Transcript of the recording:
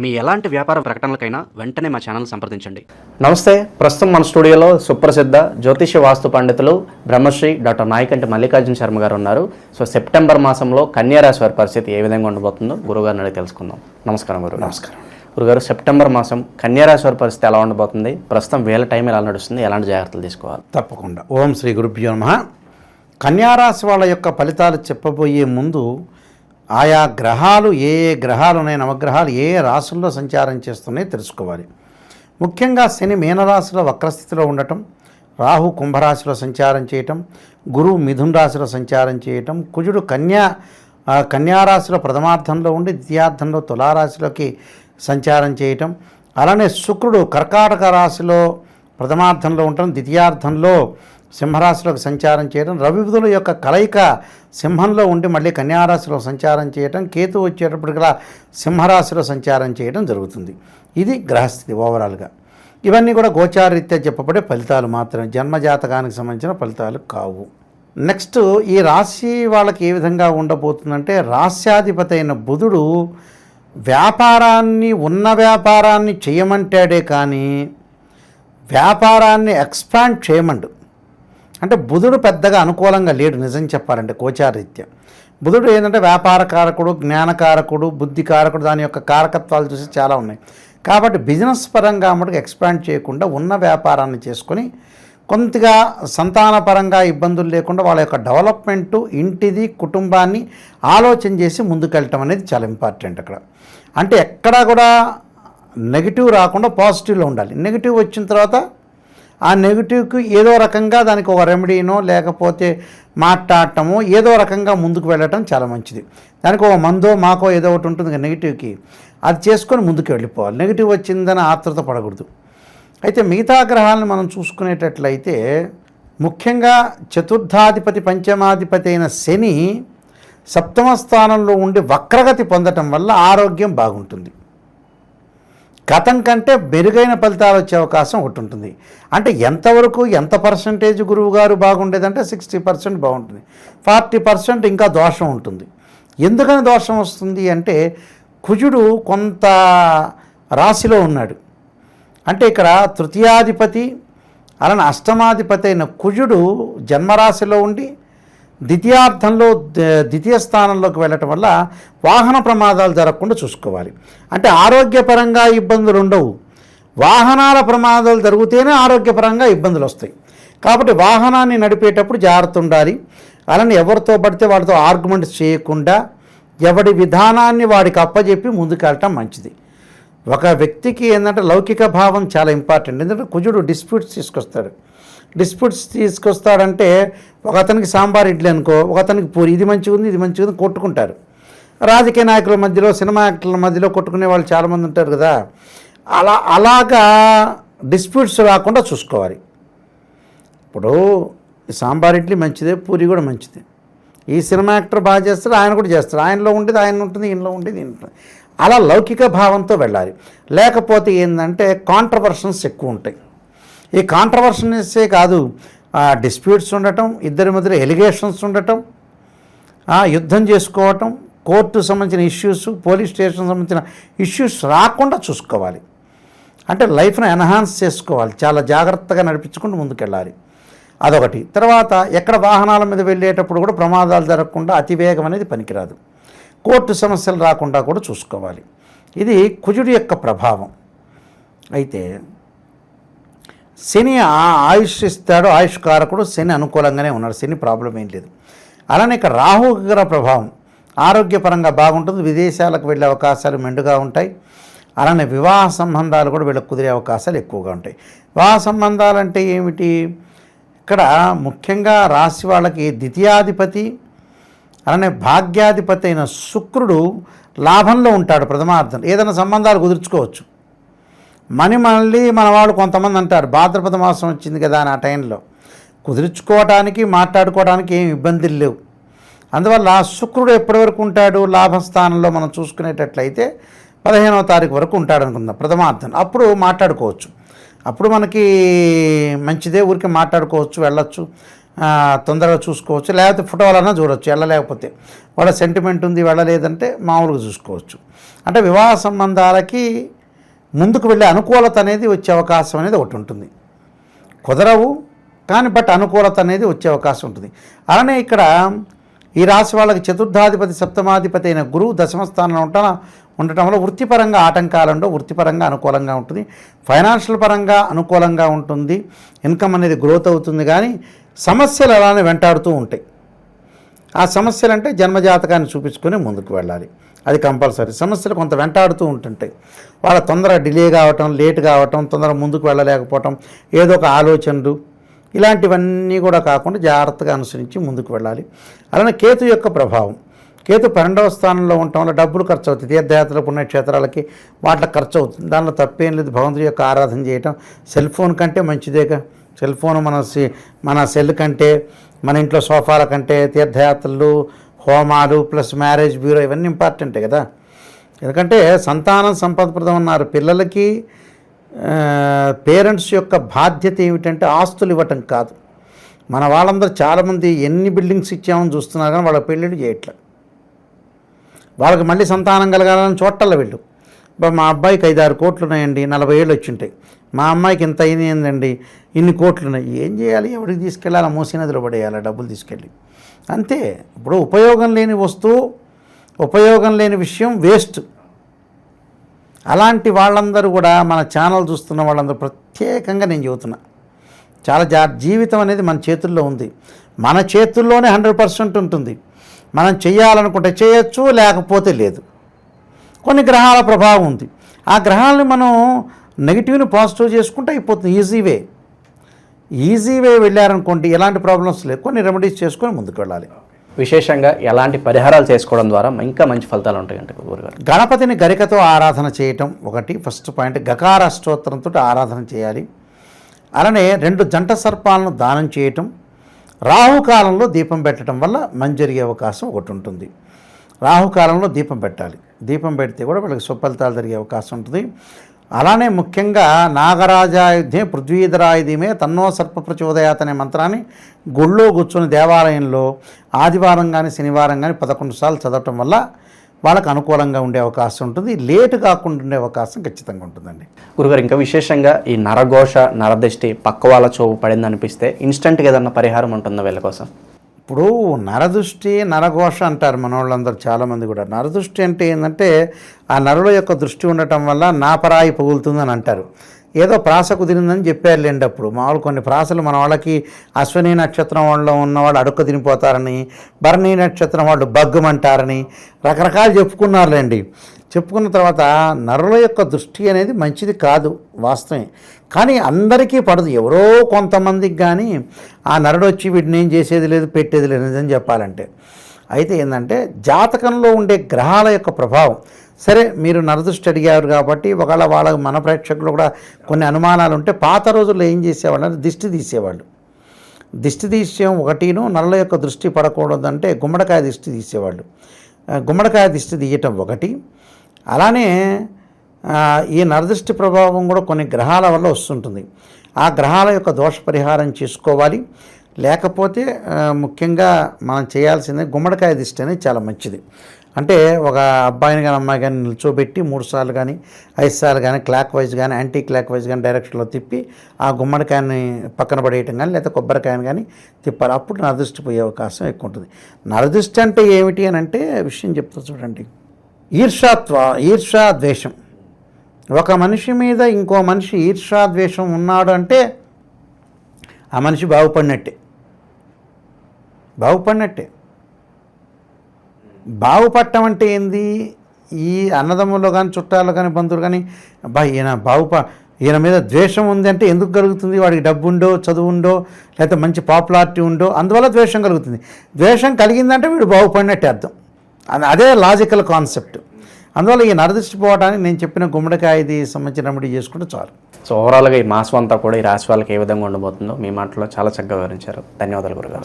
మీ ఎలాంటి వ్యాపార ప్రకటనలకైనా వెంటనే మా ఛానల్ సంప్రదించండి. నమస్తే ప్రస్తుతం మన స్టూడియోలో సుప్రసిద్ధ జ్యోతిష్య వాస్తు పండితులు బ్రహ్మశ్రీ డాక్టర్ నాయకంటి మల్లికార్జున శర్మ గారు ఉన్నారు. సో సెప్టెంబర్ మాసంలో కన్యారాశి వారి పరిస్థితి ఏ విధంగా ఉండబోతుందో గురుగారిని అడిగి తెలుసుకుందాం. నమస్కారం గురువు నమస్కారం. గురుగారు సెప్టెంబర్ మాసం కన్యారాశి వారి పరిస్థితి ఎలా ఉండబోతుంది? ప్రస్తుతం వేల టైం ఎలా నడుస్తుంది? ఎలాంటి జాగ్రత్తలు తీసుకోవాలి? తప్పకుండా. ఓం శ్రీ గురుభ్యో నమ. కన్యారాశి వాళ్ళ యొక్క ఫలితాలు చెప్పబోయే ముందు ఆయా గ్రహాలు ఏ ఏ గ్రహాలు ఉన్నాయి నవగ్రహాలు ఏ రాశుల్లో సంచారం చేస్తున్నాయి తెలుసుకోవాలి. ముఖ్యంగా శని మీనరాశిలో వక్రస్థితిలో ఉండటం రాహు కుంభరాశిలో సంచారం చేయటం గురువు మిథున్ రాశిలో సంచారం చేయటం కుజుడు కన్యా కన్యారాశిలో ప్రథమార్థంలో ఉండి ద్వితీయార్థంలో తులారాశిలోకి సంచారం చేయటం అలానే శుక్రుడు కర్కాటక రాశిలో ప్రథమార్థంలో ఉండటం ద్వితీయార్థంలో సింహరాశిలోకి సంచారం చేయడం రవిబుధుల యొక్క కలయిక సింహంలో ఉండి మళ్ళీ కన్యారాశిలో సంచారం చేయటం కేతు వచ్చేటప్పటికలా సింహరాశిలో సంచారం చేయడం జరుగుతుంది. ఇది గ్రహస్థితి ఓవరాల్గా. ఇవన్నీ కూడా గోచారరీత్యా చెప్పబడే ఫలితాలు మాత్రమే. జన్మజాతకానికి సంబంధించిన ఫలితాలు కావు. నెక్స్ట్ ఈ రాశి వాళ్ళకి ఏ విధంగా ఉండబోతుందంటే రాస్యాధిపతి అయిన బుధుడు వ్యాపారాన్ని ఉన్న వ్యాపారాన్ని చేయమంటాడే కానీ వ్యాపారాన్ని ఎక్స్పాండ్ చేయమండు. అంటే బుధుడు పెద్దగా అనుకూలంగా లేడు నిజం చెప్పాలంటే గోచారీత్యం. బుధుడు ఏంటంటే వ్యాపార కారకుడు జ్ఞానకారకుడు బుద్ధి కారకుడు దాని యొక్క కారకత్వాలు చూసి చాలా ఉన్నాయి. కాబట్టి బిజినెస్ పరంగా మటుకు ఎక్స్పాండ్ చేయకుండా ఉన్న వ్యాపారాన్ని చేసుకొని కొంతగా సంతానపరంగా ఇబ్బందులు లేకుండా వాళ్ళ యొక్క డెవలప్మెంటు ఇంటిది కుటుంబాన్ని ఆలోచన చేసి ముందుకెళ్ళటం అనేది చాలా ఇంపార్టెంట్ అక్కడ. అంటే ఎక్కడా కూడా నెగిటివ్ రాకుండా పాజిటివ్లో ఉండాలి. నెగిటివ్ వచ్చిన తర్వాత ఆ నెగిటివ్కి ఏదో రకంగా దానికి ఒక రెమెడీనో లేకపోతే మాట్లాడటమో ఏదో రకంగా ముందుకు వెళ్ళటం చాలా మంచిది. దానికి ఒక మందో మాకో ఏదో ఒకటి ఉంటుంది నెగిటివ్కి. అది చేసుకొని ముందుకు వెళ్ళిపోవాలి. నెగిటివ్ వచ్చిందని ఆతృత పడకూడదు. అయితే మిగతా గ్రహాలను మనం చూసుకునేటట్లయితే ముఖ్యంగా చతుర్థాధిపతి పంచమాధిపతి అయిన శని సప్తమ స్థానంలో ఉండి వక్రగతి పొందటం వల్ల ఆరోగ్యం బాగుంటుంది. గతం కంటే మెరుగైన ఫలితాలు వచ్చే అవకాశం ఒకటి ఉంటుంది. అంటే ఎంతవరకు ఎంత పర్సంటేజ్ గురువు గారు బాగుండేదంటే సిక్స్టీ పర్సెంట్ బాగుంటుంది. ఫార్టీ పర్సెంట్ ఇంకా దోషం ఉంటుంది. ఎందుకని దోషం వస్తుంది అంటే కుజుడు కొంత రాశిలో ఉన్నాడు. అంటే ఇక్కడ తృతీయాధిపతి అలానే అష్టమాధిపతి అయిన కుజుడు జన్మరాశిలో ఉండి ద్వితీయార్థంలో ద్వితీయ స్థానంలోకి వెళ్ళటం వల్ల వాహన ప్రమాదాలు జరగకుండా చూసుకోవాలి. అంటే ఆరోగ్యపరంగా ఇబ్బందులు ఉండవు. వాహనాల ప్రమాదాలు జరిగితేనే ఆరోగ్యపరంగా ఇబ్బందులు వస్తాయి. కాబట్టి వాహనాన్ని నడిపేటప్పుడు జాగ్రత్త ఉండాలి. అలానే ఎవరితో పడితే వాళ్ళతో ఆర్గ్యుమెంట్ చేయకుండా ఎవడి విధానాన్ని వాడికి అప్పజెప్పి ముందుకెళ్ళటం మంచిది. ఒక వ్యక్తికి ఏంటంటే లౌకిక భావం చాలా ఇంపార్టెంట్. ఎందుకంటే కుజుడు డిస్ప్యూట్స్ తీసుకొస్తాడు. డిస్ప్యూట్స్ తీసుకొస్తాడంటే ఒక అతనికి సాంబార్ ఇడ్లీ అనుకో ఒక అతనికి పూరి. ఇది మంచిగా ఉంది ఇది మంచిగా ఉంది కొట్టుకుంటారు. రాజకీయ నాయకుల మధ్యలో సినిమా యాక్టర్ల మధ్యలో కొట్టుకునే వాళ్ళు చాలామంది ఉంటారు కదా. అలా అలాగా డిస్ప్యూట్స్ రాకుండా చూసుకోవాలి. ఇప్పుడు సాంబార్ ఇడ్లీ మంచిదే పూరి కూడా మంచిదే. ఈ సినిమా యాక్టర్ బాగా చేస్తాడు ఆయన కూడా చేస్తాడు. ఆయనలో ఉండేది ఆయన ఉంటుంది ఈయనలో ఉండేది ఈయన ఉంటుంది. అలా లౌకిక భావంతో వెళ్ళాలి. లేకపోతే ఏంటంటే కాంట్రవర్షన్స్ ఎక్కువ ఉంటాయి. ఈ కాంట్రవర్షన్సే కాదు డిస్ప్యూట్స్ ఉండటం ఇద్దరి మధ్య ఎలిగేషన్స్ ఉండటం యుద్ధం చేసుకోవటం కోర్టు సంబంధించిన ఇష్యూస్ పోలీస్ స్టేషన్ సంబంధించిన ఇష్యూస్ రాకుండా చూసుకోవాలి. అంటే లైఫ్ను ఎన్హాన్స్ చేసుకోవాలి. చాలా జాగ్రత్తగా నడిపించుకుంటూ ముందుకెళ్ళాలి. అదొకటి. తర్వాత ఎక్కడ వాహనాల మీద వెళ్ళేటప్పుడు కూడా ప్రమాదాలు జరగకుండా అతివేగం అనేది పనికిరాదు. కోర్టు సమస్యలు రాకుండా కూడా చూసుకోవాలి. ఇది కుజుడి యొక్క ప్రభావం. అయితే శని ఆయుష్ ఇస్తాడు ఆయుష్ కారకుడు శని అనుకూలంగానే ఉన్నాడు. శని ప్రాబ్లం ఏం లేదు. అలానే ఇక్కడ రాహుగ్రహ ప్రభావం ఆరోగ్యపరంగా బాగుంటుంది. విదేశాలకు వెళ్ళే అవకాశాలు మెండుగా ఉంటాయి. అలానే వివాహ సంబంధాలు కూడా వీళ్ళకి కుదిరే అవకాశాలు ఎక్కువగా ఉంటాయి. వివాహ సంబంధాలు అంటే ఏమిటి? ఇక్కడ ముఖ్యంగా రాశి వాళ్ళకి ద్వితీయాధిపతి అలానే భాగ్యాధిపతి అయిన శుక్రుడు లాభంలో ఉంటాడు ప్రథమార్థం ఏదైనా సంబంధాలు కుదుర్చుకోవచ్చు. మని మళ్ళీ మనవాళ్ళు కొంతమంది అంటారు భాద్రపద మాసం వచ్చింది కదా అని ఆ టైంలో. కుదుర్చుకోవటానికి మాట్లాడుకోవడానికి ఏం ఇబ్బందులు లేవు. అందువల్ల శుక్రుడు ఎప్పటి వరకు ఉంటాడు? లాభస్థానంలో మనం చూసుకునేటట్లయితే పదిహేనవ తారీఖు వరకు ఉంటాడు అనుకుందాం ప్రథమార్థం. అప్పుడు మాట్లాడుకోవచ్చు. అప్పుడు మనకి మంచిదే ఊరికి మాట్లాడుకోవచ్చు వెళ్ళొచ్చు తొందరగా చూసుకోవచ్చు లేకపోతే ఫోటోలన్నా చూడవచ్చు వెళ్ళలేకపోతే. వాళ్ళ సెంటిమెంట్ ఉంది వెళ్ళలేదంటే మామూలుగా చూసుకోవచ్చు. అంటే వివాహ సంబంధాలకి ముందుకు వెళ్ళే అనుకూలత అనేది వచ్చే అవకాశం అనేది ఒకటి ఉంటుంది. కుదరవు కానీ బట్ అనుకూలత అనేది వచ్చే అవకాశం ఉంటుంది. అలానే ఇక్కడ ఈ రాశి వాళ్ళకి చతుర్థాధిపతి సప్తమాధిపతి అయిన గురువు దశమ స్థానంలో ఉంటా ఉండటం వల్ల వృత్తిపరంగా ఆటంకాలుండో వృత్తిపరంగా అనుకూలంగా ఉంటుంది. ఫైనాన్షియల్ పరంగా అనుకూలంగా ఉంటుంది. ఇన్కమ్ అనేది గ్రోత్ అవుతుంది. కానీ సమస్యలు అలానే వెంటాడుతూ ఉంటాయి. ఆ సమస్యలు అంటే జన్మజాతకాన్ని చూపించుకొని ముందుకు వెళ్ళాలి. అది కంపల్సరీ. సమస్యలు కొంత వెంటాడుతూ ఉంటుంటాయి. వాళ్ళ తొందర డిలే కావటం లేట్ కావటం తొందర ముందుకు వెళ్ళలేకపోవటం ఏదో ఒక ఆలోచనలు ఇలాంటివన్నీ కూడా కాకుండా జాగ్రత్తగా అనుసరించి ముందుకు వెళ్ళాలి. అలానే కేతు యొక్క ప్రభావం. కేతు పన్నెండవ స్థానంలో ఉండటం వల్ల డబ్బులు ఖర్చు అవుతుంది తీర్థయాత్రలు పుణ్యక్షేత్రాలకి వాటికి ఖర్చు అవుతుంది దానిలో తప్పేం లేదు. భగవంతుడి యొక్క ఆరాధన చేయటం. సెల్ ఫోన్ కంటే మంచిదేగా సెల్ ఫోన్ మన మన సెల్ కంటే మన ఇంట్లో సోఫాల కంటే తీర్థయాత్రలు హోమాలు ప్లస్ మ్యారేజ్ బ్యూరో ఇవన్నీ ఇంపార్టెంటే కదా. ఎందుకంటే సంతానం సంపదప్రదం అన్నారు. పిల్లలకి పేరెంట్స్ యొక్క బాధ్యత ఏమిటంటే ఆస్తులు ఇవ్వటం కాదు. మన వాళ్ళందరూ చాలామంది ఎన్ని బిల్డింగ్స్ ఇచ్చామని చూస్తున్నారు కానీ వాళ్ళ పెళ్ళిళ్ళు చేయట్లేదు వాళ్ళకి మళ్ళీ సంతానం కలగాలని చూడటల్ల వెళ్ళు. మా అబ్బాయికి ఐదారు కోట్లు ఉన్నాయండి నలభై ఏళ్ళు వచ్చి ఉంటాయి మా అమ్మాయికి ఇంత అయిందండి ఇన్ని కోట్లు ఉన్నాయి ఏం చేయాలి? ఎవరికి తీసుకెళ్ళాలి? మూసి నదిలో పడేయాలి డబ్బులు తీసుకెళ్ళి. అంతే. ఇప్పుడు ఉపయోగం లేని వస్తువు ఉపయోగం లేని విషయం వేస్ట్. అలాంటి వాళ్ళందరూ కూడా మన ఛానల్ చూస్తున్న వాళ్ళందరూ ప్రత్యేకంగా నేను చెబుతున్నా. చాలా జా జీవితం అనేది మన చేతుల్లో ఉంది. మన చేతుల్లోనే హండ్రెడ్ పర్సెంట్ ఉంటుంది. మనం చేయాలనుకుంటే చేయొచ్చు లేకపోతే లేదు. కొన్ని గ్రహాల ప్రభావం ఉంది. ఆ గ్రహాలని మనం నెగిటివ్ని పాజిటివ్ చేసుకుంటే అయిపోతుంది ఈజీ వే. ఈజీ వే వెళ్ళారనుకోండి ఎలాంటి ప్రాబ్లమ్స్ లేదు కొన్ని రెమెడీస్ చేసుకొని ముందుకు వెళ్ళాలి. విశేషంగా ఎలాంటి పరిహారాలు చేసుకోవడం ద్వారా ఇంకా మంచి ఫలితాలు ఉంటాయంటే గురుగారు. గణపతిని గరికతో ఆరాధన చేయటం ఒకటి ఫస్ట్ పాయింట్. గకార స్తోత్రంతో ఆరాధన చేయాలి. అలానే రెండు జంట సర్పాలను దానం చేయటం. రాహుకాలంలో దీపం పెట్టడం వల్ల మంచి జరిగే అవకాశం ఒకటి ఉంటుంది. రాహుకాలంలో దీపం పెట్టాలి. దీపం పెడితే కూడా వీళ్ళకి సుఫలితాలు జరిగే అవకాశం ఉంటుంది. అలానే ముఖ్యంగా నాగరాజాయుధే పృథ్వీధరాయుధ్యమే తన్నో సర్ప ప్రచోదయాత్ అనే మంత్రాన్ని గుళ్ళో కూర్చొని దేవాలయంలో ఆదివారం కానీ శనివారం కానీ పదకొండు సార్లు చదవటం వల్ల వాళ్ళకు అనుకూలంగా ఉండే అవకాశం ఉంటుంది. లేటు కాకుండా ఉండే అవకాశం ఖచ్చితంగా ఉంటుందండి. గురుగారు ఇంకా విశేషంగా ఈ నరఘోష నరదృష్టి పక్క వాళ్ళ చోపు పడింది అనిపిస్తే ఇన్స్టెంట్గా ఏదన్నా పరిహారం ఉంటుందా వీళ్ళ కోసం? ఇప్పుడు నరదృష్టి నరఘోష అంటారు మనవాళ్ళందరూ చాలామంది కూడా. నరదృష్టి అంటే ఏంటంటే ఆ నరుల యొక్క దృష్టి ఉండటం వల్ల నాపరాయి పగులుతుందని అంటారు. ఏదో ప్రాస కుదిరిందని చెప్పారులేండి అప్పుడు. మామూలు కొన్ని ప్రాసలు మన వాళ్ళకి అశ్విని నక్షత్రం ఉన్న ఉన్నవాళ్ళు అడుక్క తినిపోతారని భరణి నక్షత్రం వాళ్ళు బగ్గుమంటారని రకరకాలు చెప్పుకున్నారులేండి చెప్పుకున్న తర్వాత నరుల యొక్క దృష్టి అనేది మంచిది కాదు వాస్తవమే. కానీ అందరికీ పడదు. ఎవరో కొంతమందికి కానీ ఆ నరుడు వచ్చి వీటిని ఏం చేసేది లేదు పెట్టేది లేదు నిజం చెప్పాలంటే. అయితే ఏంటంటే జాతకంలో ఉండే గ్రహాల యొక్క ప్రభావం. సరే మీరు నరదృష్టి అడిగారు కాబట్టి ఒకవేళ వాళ్ళ మన ప్రేక్షకులు కూడా కొన్ని అనుమానాలు ఉంటే పాత రోజుల్లో ఏం చేసేవాళ్ళు అంటే దిష్టి తీసేవాళ్ళు. దిష్టి తీసేయం ఒకటిను నల్ల యొక్క దృష్టి పడకూడదంటే గుమ్మడికాయ దిష్టి తీసేవాళ్ళు. గుమ్మడికాయ దిష్టి తీయటం ఒకటి. అలానే ఈ నరదృష్టి ప్రభావం కూడా కొన్ని గ్రహాల వల్ల వస్తుంటుంది. ఆ గ్రహాల యొక్క దోష పరిహారం చేసుకోవాలి. లేకపోతే ముఖ్యంగా మనం చేయాల్సింది గుమ్మడికాయ దిష్టి అనేది చాలా మంచిది. అంటే ఒక అబ్బాయిని కానీ అమ్మాయి కానీ నిల్చోబెట్టి మూడు సార్లు కానీ ఐదు సార్లు కానీ క్లాక్ వైజ్ కానీ యాంటీ క్లాక్ వైజ్ కానీ డైరెక్షన్లో తిప్పి ఆ గుమ్మడికాయని పక్కన పడేయటం కానీ లేదా కొబ్బరికాయని కానీ తిప్పాలి. అప్పుడు నరదృష్టి పోయే అవకాశం ఎక్కువ ఉంటుంది. నరదృష్టి అంటే ఏమిటి అని అంటే విషయం చెప్తా చూడండి. ఈర్షాత్వ ఈర్షాద్వేషం ఒక మనిషి మీద ఇంకో మనిషి ఈర్షా ద్వేషం ఉన్నాడు అంటే ఆ మనిషి బాగుపడినట్టే. బాగుపడినట్టే. బాగుపడటం అంటే ఏంది? ఈ అన్నదమ్ములు కానీ చుట్టాలు కానీ బంధువులు కానీ అబ్బా ఈయన బాగుప ఈయన మీద ద్వేషం ఉంది అంటే ఎందుకు కలుగుతుంది? వాడికి డబ్బు ఉండో చదువు ఉండో లేకపోతే మంచి పాపులారిటీ ఉండో అందువల్ల ద్వేషం కలుగుతుంది. ద్వేషం కలిగిందంటే వీడు బాగుపడినట్టే అర్థం. అది- అదే లాజికల్ కాన్సెప్ట్ అందువల్ల ఈ నరదృష్టి పోవడానికి నేను చెప్పిన గుమ్మడికాయ ఇది సంబంధించిన రెమెడీ చేసుకుంటే చాలు. సో ఓవరాల్గా ఈ మాసం అంతా కూడా ఈ రాశి వాళ్ళకి ఏ విధంగా ఉండబోతుందో మీ మాటలో చాలా చక్కగా వివరించారు. ధన్యవాదాలు గురుగారు.